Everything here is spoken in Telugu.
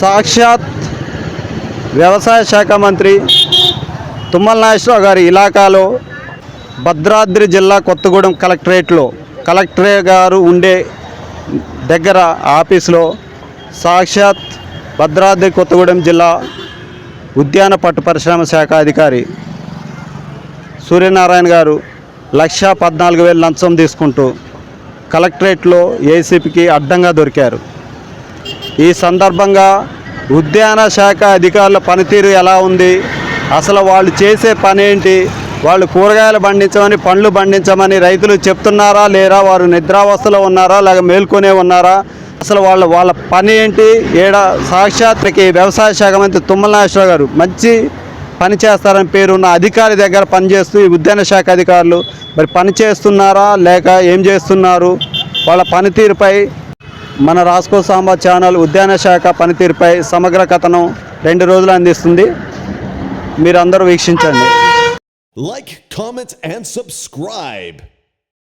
సాక్షాత్ వ్యవసాయ శాఖ మంత్రి తుమ్మల నాగేశ్వరరావు గారి ఇలాకాలో భద్రాద్రి జిల్లా కొత్తగూడెం కలెక్టరేట్లో కలెక్టర్ గారు ఉండే దగ్గర ఆఫీసులో సాక్షాత్ భద్రాద్రి కొత్తగూడెం జిల్లా ఉద్యాన పట్టు పరిశ్రమ శాఖ అధికారి సూర్యనారాయణ గారు లక్ష పద్నాలుగు వేలు లంచం తీసుకుంటూ కలెక్టరేట్లో ఏసీపీకి అడ్డంగా దొరికారు. ఈ సందర్భంగా ఉద్యాన శాఖ అధికారుల పనితీరు ఎలా ఉంది? అసలు వాళ్ళు చేసే పని ఏంటి వాళ్ళు కూరగాయలు పండించమని పండ్లు పండించమని రైతులు చెప్తున్నారా లేరా? వారు నిద్రావస్థలో ఉన్నారా లేక మేల్కొనే ఉన్నారా? అసలు వాళ్ళ వాళ్ళ పని ఏంటి? ఏడ సాక్షాత్కి వ్యవసాయ శాఖ మంత్రి తుమ్మల నాగేశ్వరరావు గారు మంచి పని చేస్తారని పేరున్న అధికారి దగ్గర పనిచేస్తూ ఈ ఉద్యాన శాఖ అధికారులు మరి పని చేస్తున్నారా లేక ఏం చేస్తున్నారు? వాళ్ళ పనితీరుపై మన రాస్కో సాంబా ఛానల్ ఉద్యాన శాఖ పనితీరుపై సమగ్ర కథనం రెండు రోజులు అందిస్తుంది. మీరందరూ వీక్షించండి. Like comment, and subscribe